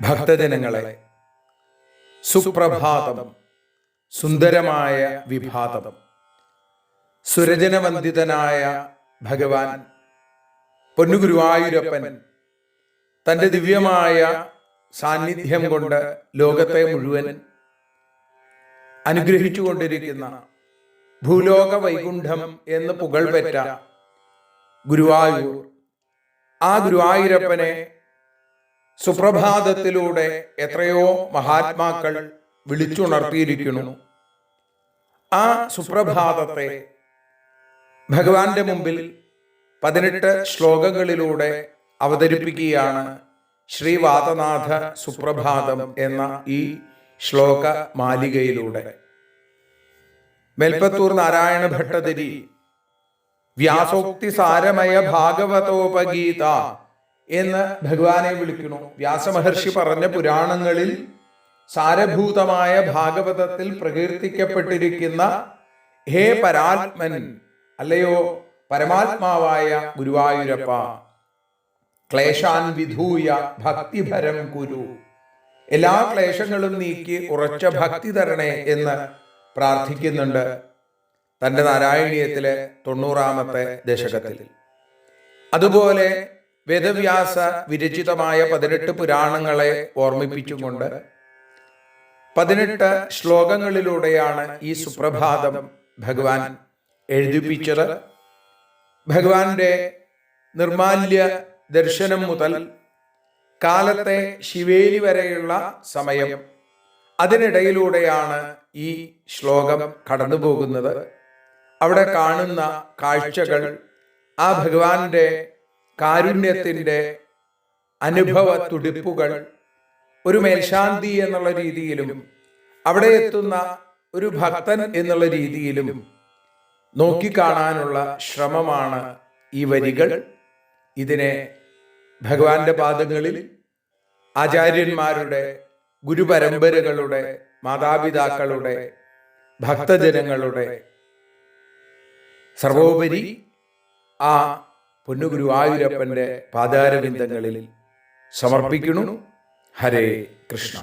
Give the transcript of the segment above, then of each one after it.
ഭക്തജനങ്ങളെ സുപ്രഭാതം സുന്ദരമായ വിഭാതം സുരജനവന്ദിതനായ ഭഗവാൻ പൊന്നുഗുരുവായൂരപ്പൻ തന്റെ ദിവ്യമായ സാന്നിധ്യം കൊണ്ട് ലോകത്തെ മുഴുവൻ അനുഗ്രഹിച്ചുകൊണ്ടിരിക്കുന്ന ഭൂലോക വൈകുണ്ഠം എന്ന് പുകൾപെറ്റ ഗുരുവായൂർ ആ ഗുരുവായൂരപ്പനെ സുപ്രഭാതത്തിലൂടെ എത്രയോ മഹാത്മാക്കൾ വിളിച്ചുണർത്തിയിരിക്കുന്നു. ആ സുപ്രഭാതത്തെ ഭഗവാന്റെ മുമ്പിൽ പതിനെട്ട് ശ്ലോകങ്ങളിലൂടെ അവതരിപ്പിക്കുകയാണ് ശ്രീവാതനാഥ സുപ്രഭാതം എന്ന ഈ ശ്ലോക മാലികയിലൂടെ. മെൽപ്പത്തൂർ നാരായണ ഭട്ടതിരി വ്യാസോക്തി സാരമയ ഭാഗവതോപഗീത എന്ന് ഭഗവാനെ വിളിക്കുന്നു. വ്യാസമഹർഷി പറഞ്ഞ പുരാണങ്ങളിൽ സാരഭൂതമായ ഭാഗവതത്തിൽ പ്രകീർത്തിക്കപ്പെട്ടിരിക്കുന്ന ഹേ പരാത്മൻ അല്ലയോ പരമാത്മാവായ ഗുരുവായൂരപ്പ ക്ലേശാൻ വിധൂയ ഭക്തിഭരം കുരു. എല്ലാ ക്ലേശങ്ങളും നീക്കി ഉറച്ച ഭക്തി തരണേ എന്ന് പ്രാർത്ഥിക്കുന്നുണ്ട് തന്റെ നാരായണീയത്തിലെ തൊണ്ണൂറാമത്തെ ദശകത്തിൽ. അതുപോലെ വേദവ്യാസ വിരചിതമായ പതിനെട്ട് പുരാണങ്ങളെ ഓർമ്മിപ്പിച്ചുകൊണ്ട് പതിനെട്ട് ശ്ലോകങ്ങളിലൂടെയാണ് ഈ സുപ്രഭാതം ഭഗവാൻ എഴുതിപ്പിച്ചത്. ഭഗവാന്റെ നിർമാല്യ ദർശനം മുതൽ കാലത്തെ ശിവേലി വരെയുള്ള സമയം അതിനിടയിലൂടെയാണ് ഈ ശ്ലോകം കടന്നു പോകുന്നത് അവിടെ കാണുന്ന കാഴ്ചകൾ ആ ഭഗവാന്റെ കാരുണ്യത്തിന്റെ അനുഭവ തുടിപ്പുകൾ ഒരു മേൽശാന്തി എന്നുള്ള രീതിയിലും അവിടെ എത്തുന്ന ഒരു ഭക്തൻ എന്നുള്ള രീതിയിലും നോക്കിക്കാണാനുള്ള ശ്രമമാണ് ഈ വരികൾ. ഇതിനെ ഭഗവാന്റെ പാദങ്ങളിൽ ആചാര്യന്മാരുടെ ഗുരുപരമ്പരകളുടെ മാതാപിതാക്കളുടെ ഭക്തജനങ്ങളുടെ സർവോപരി ആ പൊന്നുഗുരുവായൂരപ്പന്റെ പാതാരവിന്ദങ്ങളിൽ സമർപ്പിക്കുന്നു ഹരേ കൃഷ്ണ.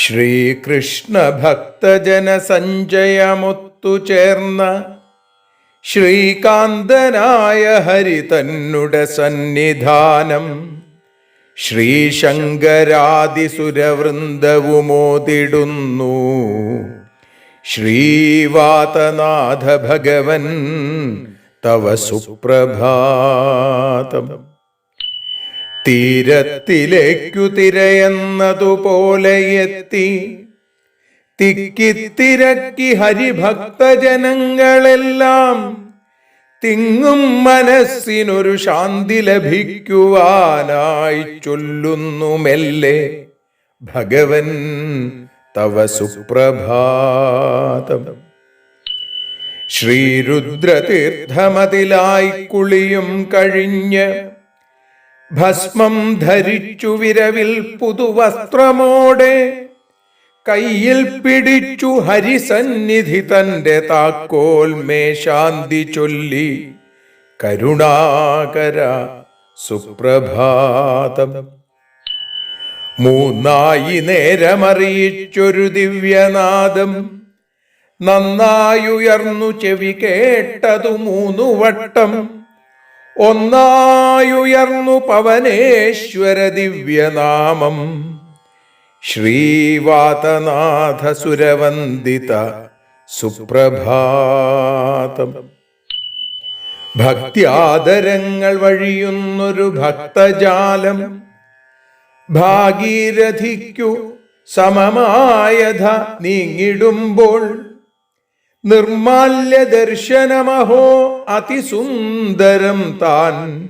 ശ്രീകൃഷ്ണ ഭക്തജന സഞ്ജയമൊത്തു ചേർന്ന ശ്രീകാന്തനായ ഹരി തന്നുടെ സന്നിധാനം ശ്രീശങ്കരാതിസുരവൃന്ദവുമോതിടുന്നു. ശ്രീവാതനാഥ ഭഗവൻ തവ സുപ്രഭാതം. തീരത്തിലേക്കു തിരയെന്നതുപോലെ എത്തി. തിക്കിത്തിരക്കി ഹരിഭക്തജനങ്ങളെല്ലാം തിങ്ങും മനസ്സിനൊരു ശാന്തി ലഭിക്കുവാനായി ചൊല്ലുന്നു മെല്ലെ ഭഗവൻ തവ സുപ്രഭാതം. ശ്രീരുദ്രതീർത്ഥമതിലായി കുളിയും കഴിഞ്ഞ് ഭസ്മം ധരിച്ചു വിരവിൽ പുതുവസ്ത്രമോടെ കയ്യിൽ പിടിച്ചു ഹരിസന്നിധി തന്റെ താക്കോൽ മേശാന്തി ചൊല്ലി. കരുണാകര സുപ്രഭാതം. മൂന്നായി നേരമറിയിച്ചൊരു ദിവ്യനാദം. നന്നായുയർന്നു ചെവി കേട്ടതു മൂന്നു വട്ടം ഒന്നായുയർന്നു പവനേശ്വര ദിവ്യനാമം. ശ്രീവാതനാഥ സുരവന്ദിത സുപ്രഭാതം. ഭക്തിയാദരങ്ങൾ വഴിയുന്നൊരു ഭക്തജാലം. ഭാഗീരഥിക്കു സമമായധ നീങ്ങിടുമ്പോൾ നിർമാല്യ ദർശനമഹോ അതിസുന്ദരം താൻ.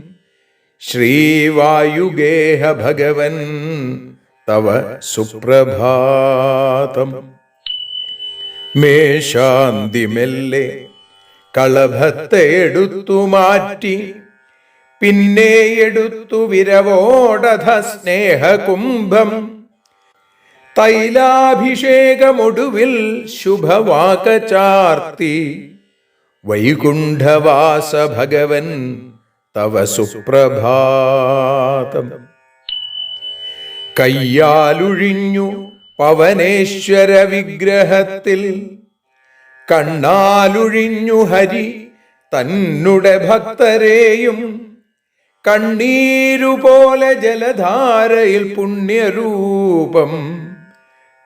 ശ്രീവായുഗേഹ ഭഗവൻ തവ സുപ്രഭാതം. മേശാന്തി മെല്ലെ കളഭത്തെ എടുത്തു മാറ്റി പിന്നെ എടുത്തു വിരവോടധ സ്നേഹകുംഭം. തൈലാഭിഷേകമൊടുവിൽ ശുഭവാക ചാർത്തി വൈകുണ്ഠവാസ ഭഗവൻ തവ സുപ്രഭാതം. കയ്യാലുഴിഞ്ഞു പവനേശ്വര വിഗ്രഹത്തിൽ കണ്ണാലുഴിഞ്ഞു ഹരി തന്നുടെ ഭക്തരെയും കണ്ണീരുപോലെ ജലധാരയിൽ പുണ്യരൂപം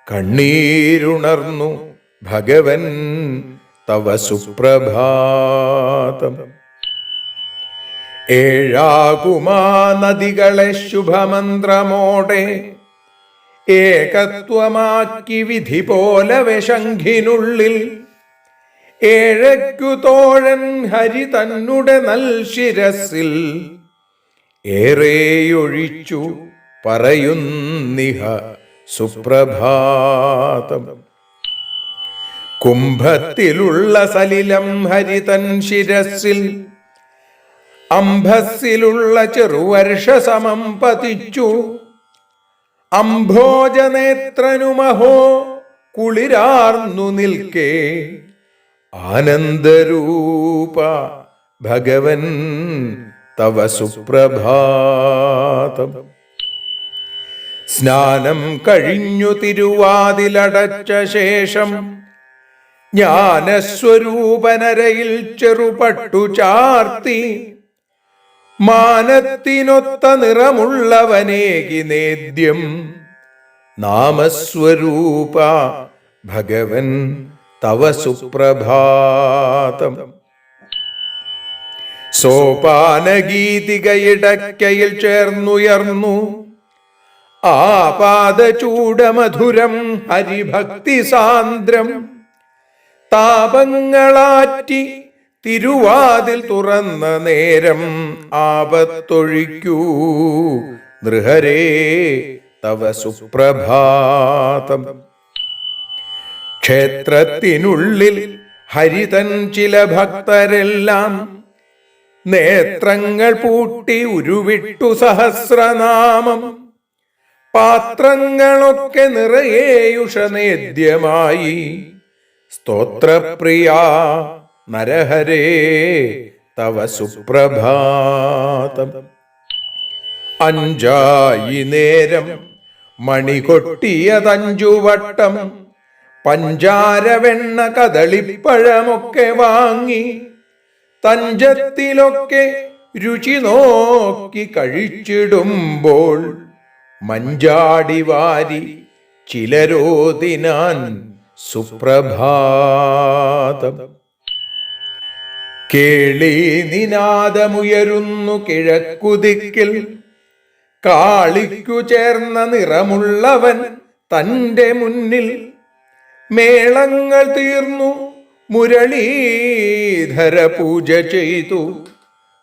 കണ്ണീരുണർന്നു ഭഗവൻ തവ സുപ്രഭാതം. ഏഴാകുമാ നദികളെ ശുഭമന്ത്രമോടെ ഏകത്വമാക്കി വിധി പോലെ വിശങ്കിനുള്ളിൽ ഏഴയ്ക്കു തോഴൻ ഹരി തന്നുടെ നൽശിരസിൽ ഏറെയൊഴിച്ചു പറയുന്നിഹ. സുപ്രഭാതം. കുംഭത്തിലുള്ള സലിലം ഹരിതൻ ശിരസിൽ അംഭസിലുള്ള ചെറുവർഷ സമം പതിച്ചു. അംഭോജനേത്രനുമഹോ കുളിരാർന്നു നിൽക്കേ. ആനന്ദരൂപ ഭഗവൻ തവ സുപ്രഭാതം. സ്നാനം കഴിഞ്ഞു തിരുവാതിലടച്ച ശേഷം ജ്ഞാനസ്വരൂപനരയിൽ ചെറുപട്ടു ചാർത്തി മാനത്തിനൊത്ത നിറമുള്ളവനേകി നേദ്യം. നാമസ്വരൂപ ഭഗവൻ തവ സുപ്രഭാതം. സോപാനഗീതികയിടക്കയിൽ ചേർന്നുയർന്നു ആപാദചൂടമധുരം ഹരിഭക്തി സാന്ദ്രം. താപങ്ങളാറ്റി തിരുവാതിൽ തുറന്ന നേരം ആപത്തൊഴിക്കൂ. നൃഹരേ തവ സുപ്രഭാതം. ക്ഷേത്രത്തിനുള്ളിൽ ഹരിതൻ ചില ഭക്തരെല്ലാം നേത്രങ്ങൾ പൂട്ടി ഉരുവിട്ടു സഹസ്രനാമം. പാത്രങ്ങളൊക്കെ നിറയേയുഷനേദ്യമായി സ്തോത്രപ്രിയ നരഹരേ തവ സുപ്രഭാതം. അഞ്ചായി നേരം മണികൊട്ടിയതഞ്ചുവട്ടം കൊട്ടിയതഞ്ചു വട്ടം പഞ്ചാരവെണ്ണ കദളിപ്പഴമൊക്കെ വാങ്ങി തഞ്ചത്തിലൊക്കെ രുചി നോക്കി കഴിച്ചിടുമ്പോൾ മഞ്ചാടി വാരി ചിലരോതിനാൻ സുപ്രഭാതം. കേളി നിനാദമുയരുന്നു കിഴക്കുതിക്കിൽ കാളിക്കു ചേർന്ന നിറമുള്ളവൻ തന്റെ മുന്നിൽ. മേളങ്ങൾ തീർന്നു മുരളീധര പൂജ ചെയ്തു.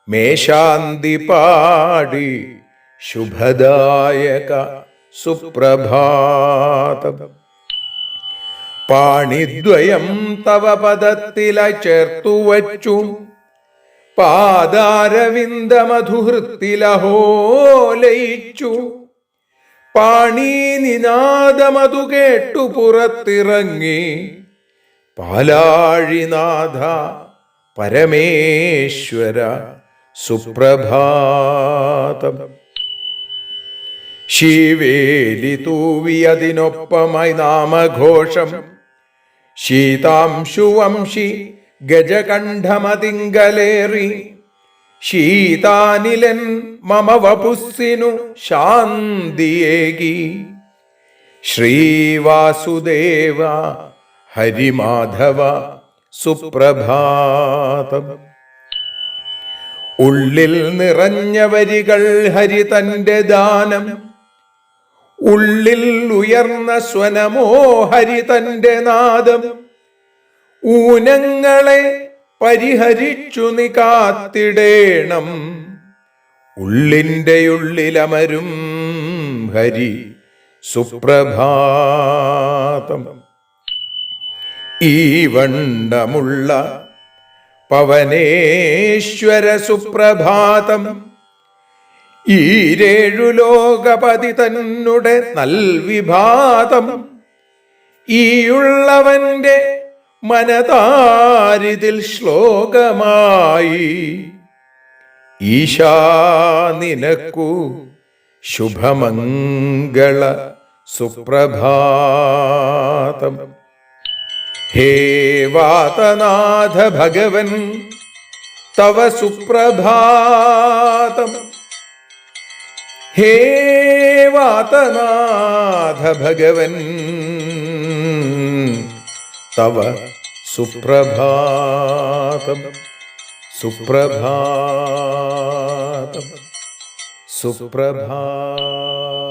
മേശാന്തി പാടി ശുഭദായക സുപ്രഭാതം. പാണിദ്വയം തവ പദത്തില ചേർത്തു വച്ചു. പാദാരവിന്ദമധുഹൃത്തിലഹോ ലയിച്ചു പാണി നിനാദമതു കേട്ടു പുറത്തിറങ്ങി. പാലാഴിനാഥ പരമേശ്വര സുപ്രഭാതം. ശിവേലി തൂവിയതിനൊപ്പമായി നാമഘോഷം. ശീതാംശുവംശി ഗജകണ്ഠമതിങ്കലേറി. ശീതാനിലൻ മമ വപുസ്സിനു ശാന്തിയേകി. ശ്രീവാസുദേവ ഹരിമാധവ സുപ്രഭാതം. ഉള്ളിൽ നിറഞ്ഞ വരികൾ ഹരി തന്റെ ദാനം. ഉള്ളിൽ ഉയർന്ന സ്വനമോഹരി തന്റെ നാദം. ഊനങ്ങളെ പരിഹരിച്ചു നീ കാത്തിടേണം. ഉള്ളിന്റെ ഉള്ളിലമരും ഹരി സുപ്രഭാതം. ഈ വണ്ടമുള്ള പവനേശ്വര സുപ്രഭാതം. ഈരേഴു ലോകപതി തന്നുടെ നൽവിഭാതം. ഈയുള്ളവന്റെ മനതാരിതിൽ ശ്ലോകമായി. ഈശാ നിനക്കു ശുഭമംഗള സുപ്രഭാതം. ഹേ വാതനാഥ ഭഗവൻ തവ സുപ്രഭാതം. ഹേ വാതനാഥ ഭഗവൻ തവ സുപ്രഭാതം സുപ്രഭാതം സുപ്രഭാതം